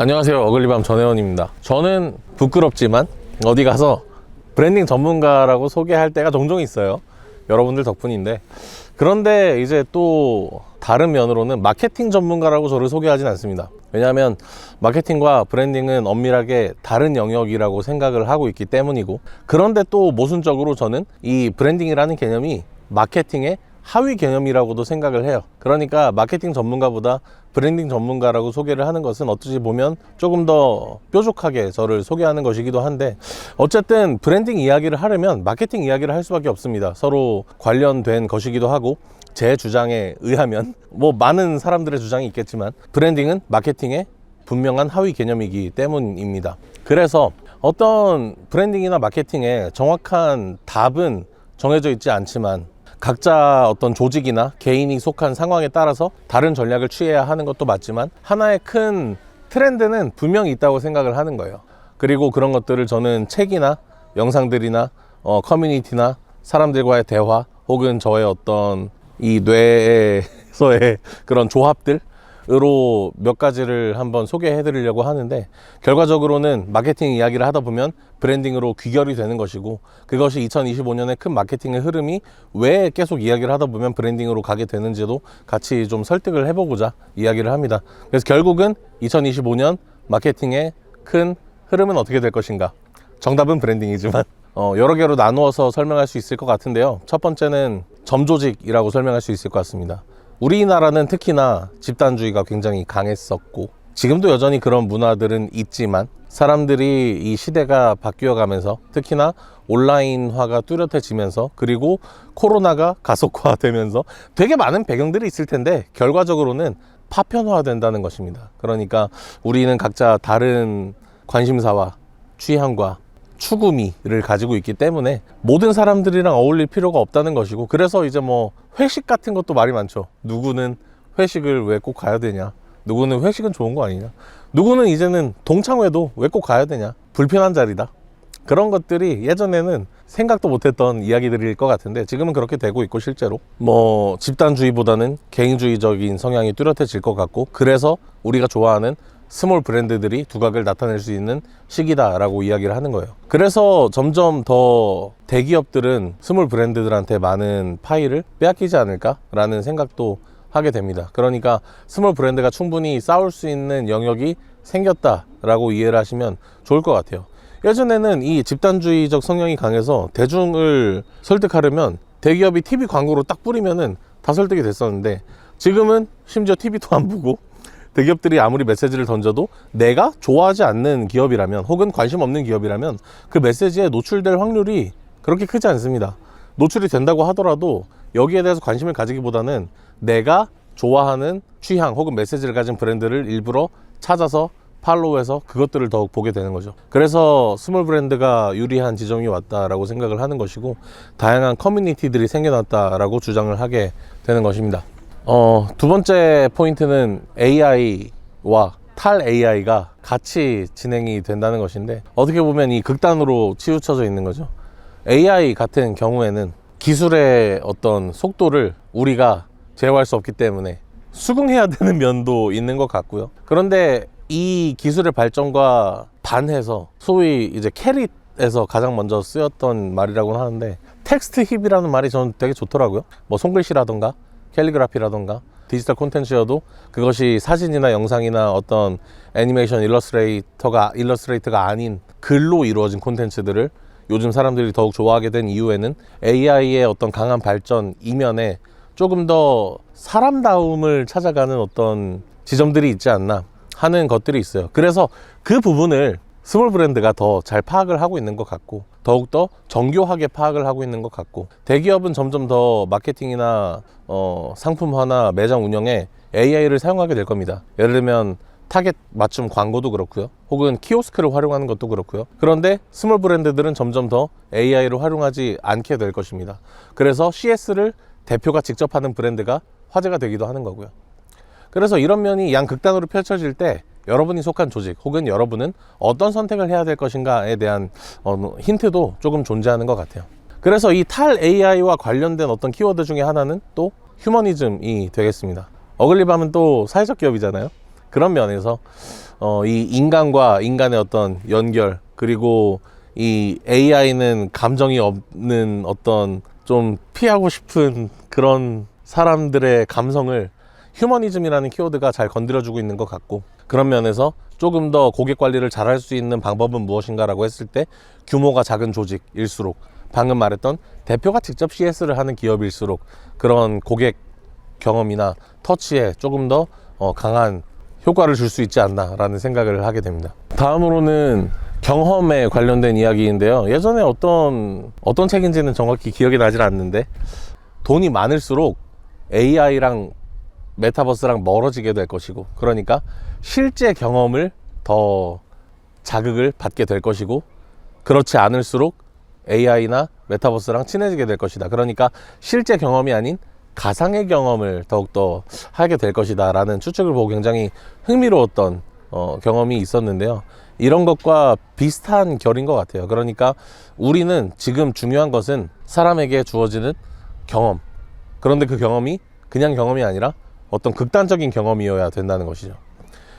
안녕하세요. 어글리밤 전혜원입니다. 저는 부끄럽지만 어디 가서 브랜딩 전문가라고 소개할 때가 종종 있어요. 여러분들 덕분인데. 그런데 이제 또 다른 면으로는 마케팅 전문가라고 저를 소개하진 않습니다. 왜냐하면 마케팅과 브랜딩은 엄밀하게 다른 영역이라고 생각을 하고 있기 때문이고 그런데 또 모순적으로 저는 이 브랜딩이라는 개념이 마케팅의 하위 개념이라고도 생각을 해요. 그러니까 마케팅 전문가보다 브랜딩 전문가라고 소개를 하는 것은 어찌 보면 조금 더 뾰족하게 저를 소개하는 것이기도 한데 어쨌든 브랜딩 이야기를 하려면 마케팅 이야기를 할 수밖에 없습니다. 서로 관련된 것이기도 하고 제 주장에 의하면 뭐 많은 사람들의 주장이 있겠지만 브랜딩은 마케팅의 분명한 하위 개념이기 때문입니다. 그래서 어떤 브랜딩이나 마케팅의 정확한 답은 정해져 있지 않지만 각자 어떤 조직이나 개인이 속한 상황에 따라서 다른 전략을 취해야 하는 것도 맞지만 하나의 큰 트렌드는 분명히 있다고 생각을 하는 거예요. 그리고 그런 것들을 저는 책이나 영상들이나 어, 커뮤니티나 사람들과의 대화 혹은 저의 어떤 이 뇌에서의 그런 조합들 으로 몇 가지를 한번 소개해 드리려고 하는데 결과적으로는 마케팅 이야기를 하다 보면 브랜딩으로 귀결이 되는 것이고 그것이 2025년의 큰 마케팅의 흐름이 왜 계속 이야기를 하다 보면 브랜딩으로 가게 되는지도 같이 좀 설득을 해보고자 이야기를 합니다. 그래서 결국은 2025년 마케팅의 큰 흐름은 어떻게 될 것인가? 정답은 브랜딩이지만 어, 여러 개로 나누어서 설명할 수 있을 것 같은데요. 첫 번째는 점조직이라고 설명할 수 있을 것 같습니다. 우리나라는 특히나 집단주의가 굉장히 강했었고 지금도 여전히 그런 문화들은 있지만 사람들이 이 시대가 바뀌어 가면서 특히나 온라인화가 뚜렷해지면서 그리고 코로나가 가속화되면서 되게 많은 배경들이 있을 텐데 결과적으로는 파편화된다는 것입니다. 그러니까 우리는 각자 다른 관심사와 취향과 추구미를 가지고 있기 때문에 모든 사람들이랑 어울릴 필요가 없다는 것이고 그래서 이제 뭐 회식 같은 것도 말이 많죠. 누구는 회식을 왜 꼭 가야 되냐? 누구는 회식은 좋은 거 아니냐? 누구는 이제는 동창회도 왜 꼭 가야 되냐? 불편한 자리다. 그런 것들이 예전에는 생각도 못했던 이야기들일 것 같은데 지금은 그렇게 되고 있고 실제로. 뭐 집단주의보다는 개인주의적인 성향이 뚜렷해질 것 같고 그래서 우리가 좋아하는 스몰 브랜드들이 두각을 나타낼 수 있는 시기다라고 이야기를 하는 거예요. 그래서 점점 더 대기업들은 스몰 브랜드들한테 많은 파일을 빼앗기지 않을까라는 생각도 하게 됩니다. 그러니까 스몰 브랜드가 충분히 싸울 수 있는 영역이 생겼다라고 이해를 하시면 좋을 것 같아요. 예전에는 이 집단주의적 성향이 강해서 대중을 설득하려면 대기업이 TV 광고로 딱 뿌리면은 다 설득이 됐었는데 지금은 심지어 TV도 안 보고 대기업들이 아무리 메시지를 던져도 내가 좋아하지 않는 기업이라면 혹은 관심 없는 기업이라면 그 메시지에 노출될 확률이 그렇게 크지 않습니다. 노출이 된다고 하더라도 여기에 대해서 관심을 가지기보다는 내가 좋아하는 취향 혹은 메시지를 가진 브랜드를 일부러 찾아서 팔로우해서 그것들을 더욱 보게 되는 거죠. 그래서 스몰 브랜드가 유리한 지점이 왔다라고 생각을 하는 것이고 다양한 커뮤니티들이 생겨났다라고 주장을 하게 되는 것입니다. 어, 두 번째 포인트는 AI와 탈 AI가 같이 진행이 된다는 것인데 어떻게 보면 이 극단으로 치우쳐져 있는 거죠. AI 같은 경우에는 기술의 어떤 속도를 우리가 제어할 수 없기 때문에 수긍해야 되는 면도 있는 것 같고요. 그런데 이 기술의 발전과 반해서 소위 이제 캐릿에서 가장 먼저 쓰였던 말이라고는 하는데 텍스트 힙이라는 말이 저는 되게 좋더라고요. 뭐 손글씨라던가 캘리그라피라던가 디지털 콘텐츠여도 그것이 사진이나 영상이나 어떤 애니메이션 일러스트레이터가 일러스트레이터가 아닌 글로 이루어진 콘텐츠들을 요즘 사람들이 더욱 좋아하게 된 이유에는 AI의 어떤 강한 발전 이면에 조금 더 사람다움을 찾아가는 어떤 지점들이 있지 않나 하는 것들이 있어요. 그래서 그 부분을 스몰 브랜드가 더 잘 파악을 하고 있는 것 같고 더욱더 정교하게 파악을 하고 있는 것 같고 대기업은 점점 더 마케팅이나 어, 상품화나 매장 운영에 AI를 사용하게 될 겁니다. 예를 들면 타겟 맞춤 광고도 그렇고요. 혹은 키오스크를 활용하는 것도 그렇고요. 그런데 스몰 브랜드들은 점점 더 AI를 활용하지 않게 될 것입니다. 그래서 CS를 대표가 직접 하는 브랜드가 화제가 되기도 하는 거고요. 그래서 이런 면이 양극단으로 펼쳐질 때 여러분이 속한 조직 혹은 여러분은 어떤 선택을 해야 될 것인가에 대한 어, 힌트도 조금 존재하는 것 같아요. 그래서 이 탈 AI와 관련된 어떤 키워드 중에 하나는 또 휴머니즘이 되겠습니다. 어글리밤은 또 사회적 기업이잖아요. 그런 면에서 어, 이 인간과 인간의 어떤 연결 그리고 이 AI는 감정이 없는 어떤 좀 피하고 싶은 그런 사람들의 감성을 휴머니즘이라는 키워드가 잘 건드려주고 있는 것 같고 그런 면에서 조금 더 고객 관리를 잘할 수 있는 방법은 무엇인가라고 했을 때 규모가 작은 조직일수록 방금 말했던 대표가 직접 CS를 하는 기업일수록 그런 고객 경험이나 터치에 조금 더 어, 강한 효과를 줄 수 있지 않나라는 생각을 하게 됩니다. 다음으로는 경험에 관련된 이야기인데요. 예전에 어떤 어떤 책인지는 정확히 기억이 나질 않는데 돈이 많을수록 AI랑 메타버스랑 멀어지게 될 것이고 그러니까 실제 경험을 더 자극을 받게 될 것이고 그렇지 않을수록 AI나 메타버스랑 친해지게 될 것이다. 그러니까 실제 경험이 아닌 가상의 경험을 더욱더 하게 될 것이다. 라는 추측을 보고 굉장히 흥미로웠던 어, 경험이 있었는데요. 이런 것과 비슷한 결인 것 같아요. 그러니까 우리는 지금 중요한 것은 사람에게 주어지는 경험. 그런데 그 경험이 그냥 경험이 아니라 어떤 극단적인 경험이어야 된다는 것이죠.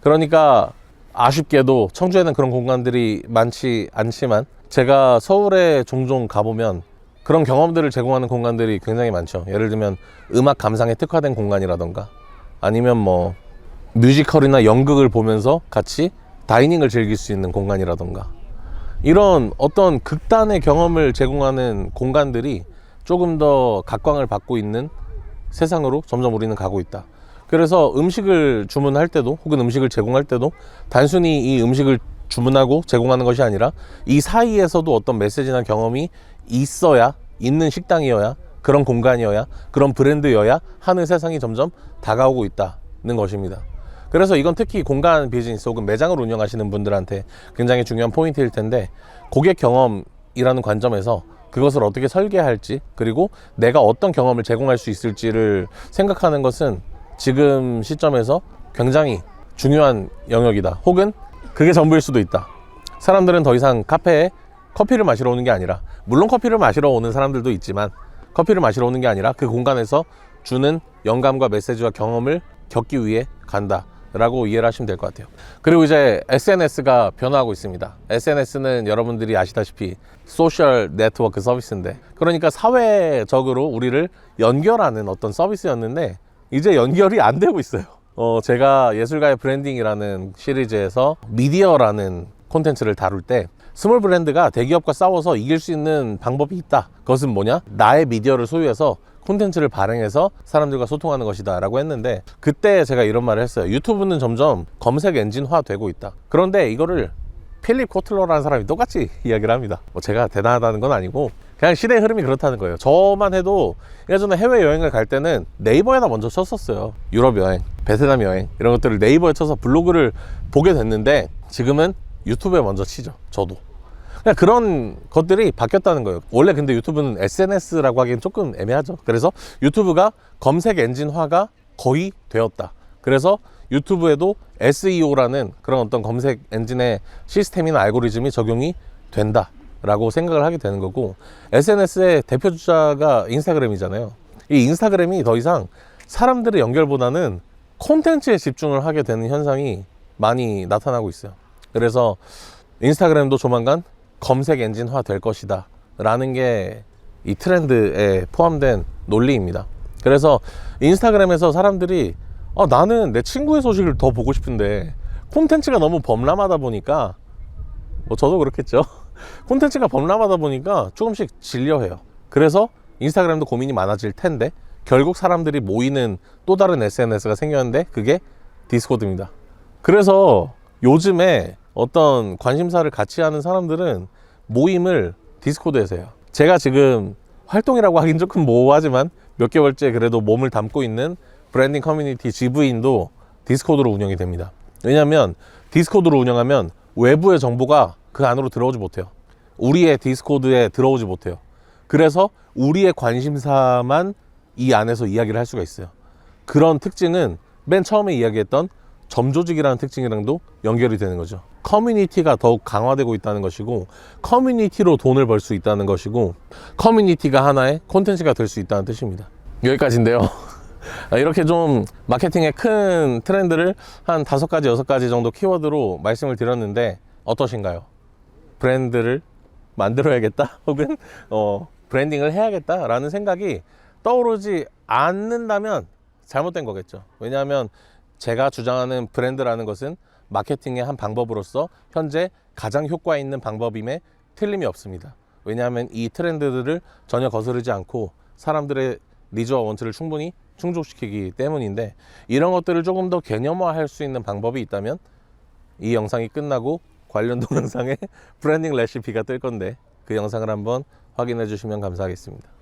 그러니까 아쉽게도 청주에는 그런 공간들이 많지 않지만 제가 서울에 종종 가보면 그런 경험들을 제공하는 공간들이 굉장히 많죠. 예를 들면 음악 감상에 특화된 공간이라던가 아니면 뭐 뮤지컬이나 연극을 보면서 같이 다이닝을 즐길 수 있는 공간이라던가 이런 어떤 극단의 경험을 제공하는 공간들이 조금 더 각광을 받고 있는 세상으로 점점 우리는 가고 있다. 그래서 음식을 주문할 때도 혹은 음식을 제공할 때도 단순히 이 음식을 주문하고 제공하는 것이 아니라 이 사이에서도 어떤 메시지나 경험이 있어야 있는 식당이어야 그런 공간이어야 그런 브랜드여야 하는 세상이 점점 다가오고 있다는 것입니다. 그래서 이건 특히 공간 비즈니스 혹은 매장을 운영하시는 분들한테 굉장히 중요한 포인트일 텐데 고객 경험이라는 관점에서 그것을 어떻게 설계할지 그리고 내가 어떤 경험을 제공할 수 있을지를 생각하는 것은 지금 시점에서 굉장히 중요한 영역이다. 혹은 그게 전부일 수도 있다. 사람들은 더 이상 카페에 커피를 마시러 오는 게 아니라 물론 커피를 마시러 오는 사람들도 있지만 커피를 마시러 오는 게 아니라 그 공간에서 주는 영감과 메시지와 경험을 겪기 위해 간다. 라고 이해를 하시면 될 것 같아요. 그리고 이제 SNS가 변화하고 있습니다. SNS는 여러분들이 아시다시피 소셜 네트워크 서비스인데 그러니까 사회적으로 우리를 연결하는 어떤 서비스였는데 이제 연결이 안 되고 있어요. 어, 제가 예술가의 브랜딩이라는 시리즈에서 미디어라는 콘텐츠를 다룰 때 스몰 브랜드가 대기업과 싸워서 이길 수 있는 방법이 있다. 그것은 뭐냐? 나의 미디어를 소유해서 콘텐츠를 발행해서 사람들과 소통하는 것이다 라고 했는데 그때 제가 이런 말을 했어요 유튜브는 점점 검색 엔진화 되고 있다 그런데 이거를 필립 코틀러라는 사람이 똑같이 이야기를 합니다 뭐 제가 대단하다는 건 아니고 그냥 시대의 흐름이 그렇다는 거예요 저만 해도 예전에 해외여행을 갈 때는 네이버에다 먼저 쳤었어요 유럽 여행 베트남 여행 이런 것들을 네이버에 쳐서 블로그를 보게 됐는데 지금은 유튜브에 먼저 치죠 저도 그냥 그런 것들이 바뀌었다는 거예요. 원래 근데 유튜브는 SNS라고 하기엔 조금 애매하죠. 그래서 유튜브가 검색 엔진화가 거의 되었다. 그래서 유튜브에도 SEO라는 그런 어떤 검색 엔진의 시스템이나 알고리즘이 적용이 된다. 라고 생각을 하게 되는 거고 SNS의 대표 주자가 인스타그램이잖아요. 이 인스타그램이 더 이상 사람들의 연결보다는 콘텐츠에 집중을 하게 되는 현상이 많이 나타나고 있어요. 그래서 인스타그램도 조만간 검색 엔진화 될 것이다 라는 게 이 트렌드에 포함된 논리입니다 그래서 인스타그램에서 사람들이 아, 나는 내 친구의 소식을 더 보고 싶은데 콘텐츠가 너무 범람하다 보니까 뭐 저도 그렇겠죠 콘텐츠가 범람하다 보니까 조금씩 질려해요 그래서 인스타그램도 고민이 많아질 텐데 결국 사람들이 모이는 또 다른 SNS가 생겼는데 그게 디스코드입니다 그래서 요즘에 어떤 관심사를 같이 하는 사람들은 모임을 디스코드에서 해요. 제가 지금 활동이라고 하긴 조금 모호하지만 몇 개월째 그래도 몸을 담고 있는 브랜딩 커뮤니티 GV인도 디스코드로 운영이 됩니다. 왜냐하면 디스코드로 운영하면 외부의 정보가 그 안으로 들어오지 못해요. 우리의 디스코드에 들어오지 못해요. 그래서 우리의 관심사만 이 안에서 이야기를 할 수가 있어요. 그런 특징은 맨 처음에 이야기했던 점조직이라는 특징이랑도 연결이 되는 거죠. 커뮤니티가 더욱 강화되고 있다는 것이고 커뮤니티로 돈을 벌 수 있다는 것이고 커뮤니티가 하나의 콘텐츠가 될 수 있다는 뜻입니다. 여기까지인데요. 아, 이렇게 좀 마케팅의 큰 트렌드를 한 다섯 가지, 여섯 가지 정도 키워드로 말씀을 드렸는데 어떠신가요? 브랜드를 만들어야겠다? 혹은 어, 브랜딩을 해야겠다라는 생각이 떠오르지 않는다면 잘못된 거겠죠. 왜냐하면 제가 주장하는 브랜드라는 것은 마케팅의 한 방법으로서 현재 가장 효과 있는 방법임에 틀림이 없습니다. 왜냐하면 이 트렌드들을 전혀 거스르지 않고 사람들의 니즈와 원투를 충분히 충족시키기 때문인데 이런 것들을 조금 더 개념화할 수 있는 방법이 있다면 이 영상이 끝나고 관련 동영상에 브랜딩 레시피가 뜰 건데 그 영상을 한번 확인해 주시면 감사하겠습니다.